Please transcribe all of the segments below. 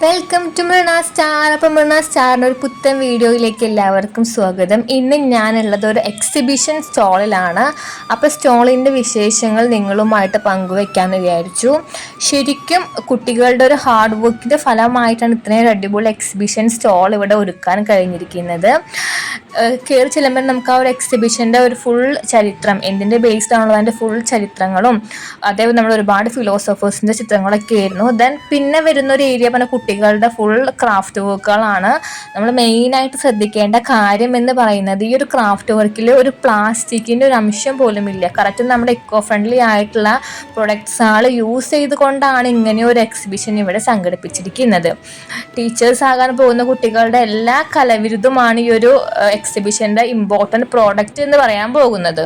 Welcome to മൃണ star അപ്പം മൃണ സ്റ്റാറിന്റെ ഒരു പുത്തൻ വീഡിയോയിലേക്ക് എല്ലാവർക്കും സ്വാഗതം. ഇന്ന് ഞാനുള്ളത് ഒരു എക്സിബിഷൻ സ്റ്റോളിലാണ് അപ്പോൾ സ്റ്റോളിന്റെ വിശേഷങ്ങൾ നിങ്ങളുമായിട്ട് പങ്കുവെക്കാമെന്ന് വിചാരിച്ചു. ശരിക്കും കുട്ടികളുടെ ഒരു ഹാർഡ് വർക്കിന്റെ ഫലമായിട്ടാണ് ഇത്രയും അടിപൊളി എക്സിബിഷൻ സ്റ്റോൾ ഇവിടെ ഒരുക്കാൻ കഴിഞ്ഞിരിക്കുന്നത്. കയറി ചെല്ലുമ്പോൾ നമുക്ക് ആ ഒരു എക്സിബിഷന്റെ ഒരു ഫുൾ ചരിത്രം എന്തിന്റെ ബേസ്ഡ് ആണുള്ളത് അതിന്റെ ഫുൾ ചരിത്രങ്ങളും അതേപോലെ നമ്മൾ ഒരുപാട് ഫിലോസഫേഴ്സിന്റെ ചിത്രങ്ങളൊക്കെ ആയിരുന്നു. ദെൻ പിന്നെ വരുന്ന ഒരു ഏരിയ പറഞ്ഞ കുട്ടികളുടെ ഫുൾ ക്രാഫ്റ്റ് വർക്കുകളാണ് നമ്മൾ മെയിനായിട്ട് ശ്രദ്ധിക്കേണ്ട കാര്യം എന്ന് പറയുന്നത് ഈ ഒരു ക്രാഫ്റ്റ് വർക്കിൽ ഒരു പ്ലാസ്റ്റിക്കിന്റെ ഒരു അംശം പോലും ഇല്ല. കറക്റ്റ് നമ്മുടെ ഇക്കോ ഫ്രണ്ട്ലി ആയിട്ടുള്ള പ്രൊഡക്ട്സുകൾ യൂസ് ചെയ്തുകൊണ്ടാണ് ഇങ്ങനെ ഒരു എക്സിബിഷൻ ഇവിടെ സംഘടിപ്പിച്ചിരിക്കുന്നത്. ടീച്ചേഴ്സ് ആകാൻ പോകുന്ന കുട്ടികളുടെ എല്ലാ കലവിരുദ്ധമാണ് ഈ ഒരു എക്സിബിഷന്റെ ഇമ്പോർട്ടന്റ് പ്രോഡക്റ്റ് എന്ന് പറയാൻ പോകുന്നത്.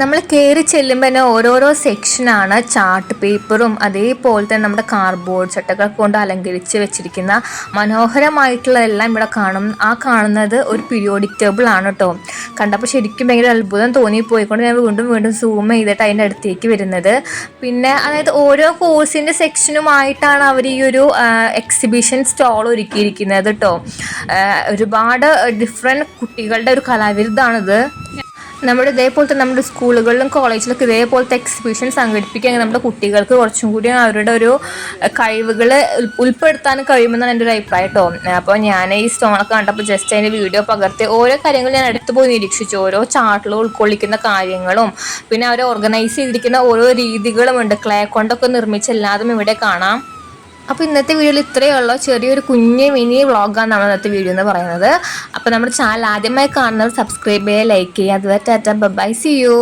നമ്മൾ കയറി ചെല്ലുമ്പോൾ തന്നെ ഓരോരോ സെക്ഷനാണ് ചാർട്ട് പേപ്പറും അതേപോലെ തന്നെ നമ്മുടെ കാർഡ്ബോർഡ് ചട്ടകൾ കൊണ്ട് അലങ്കരിച്ച് വെച്ചിരിക്കുന്ന മനോഹരമായിട്ടുള്ളതെല്ലാം ഇവിടെ കാണും. ആ കാണുന്നത് ഒരു പീരിയോഡിക് ടേബിൾ ആണ് കേട്ടോ കണ്ടപ്പോൾ ശരിക്കും ഭയങ്കര അത്ഭുതം തോന്നിപ്പോയിക്കൊണ്ട് ഞാൻ വീണ്ടും വീണ്ടും സൂം ചെയ്തിട്ട് അതിന്റെ അടുത്തേക്ക് വരുന്നത്. പിന്നെ അതായത് ഓരോ കോഴ്സിന്റെ സെക്ഷനുമായിട്ടാണ് അവർ ഈ ഒരു എക്സിബിഷൻ സ്റ്റോൾ ഒരുക്കിയിരിക്കുന്നത് കേട്ടോ ഒരുപാട് ഡിഫറെന്റ് കുട്ടികളുടെ ഒരു കലാവിരുദ്ധാണിത്. നമ്മുടെ ഇതേപോലത്തെ നമ്മുടെ സ്കൂളുകളിലും കോളേജിലൊക്കെ ഇതേപോലത്തെ എക്സിബിഷൻ സംഘടിപ്പിക്കുകയാണെങ്കിൽ നമ്മുടെ കുട്ടികൾക്ക് കുറച്ചും കൂടി അവരുടെ ഒരു കഴിവുകൾ ഉൾപ്പെടുത്താൻ കഴിയുമെന്നാണ് എന്റെ ഒരു അഭിപ്രായം കേട്ടോ. അപ്പോൾ ഞാൻ ഈ സ്റ്റോണൊക്കെ കണ്ടപ്പോൾ ജസ്റ്റ് അതിന്റെ വീഡിയോ പകർത്തി ഓരോ കാര്യങ്ങളും ഞാൻ അടുത്ത് പോയി നിരീക്ഷിച്ചു. ഓരോ ചാർട്ടിൽ ഉൾക്കൊള്ളിക്കുന്ന കാര്യങ്ങളും പിന്നെ അവർ ഓർഗനൈസ് ചെയ്തിരിക്കുന്ന ഓരോ രീതികളും ഉണ്ട് ക്ലേ കൊണ്ടൊക്കെ നിർമ്മിച്ച എല്ലാതും ഇവിടെ കാണാം. അപ്പോൾ ഇന്നത്തെ വീഡിയോയിൽ ഇത്രയേ ഉള്ളൂ. ചെറിയൊരു കുഞ്ഞ് മിനി വ്ളോഗാണ് നമ്മൾ ഇന്നത്തെ വീഡിയോ എന്ന് പറയുന്നത്. അപ്പോൾ നമ്മുടെ ചാനൽ ആദ്യമായി കാണുന്നവർ സബ്സ്ക്രൈബ് ചെയ്യുക ലൈക്ക് ചെയ്യുക. അതുവരെ ടാറ്റ ബൈ സി യു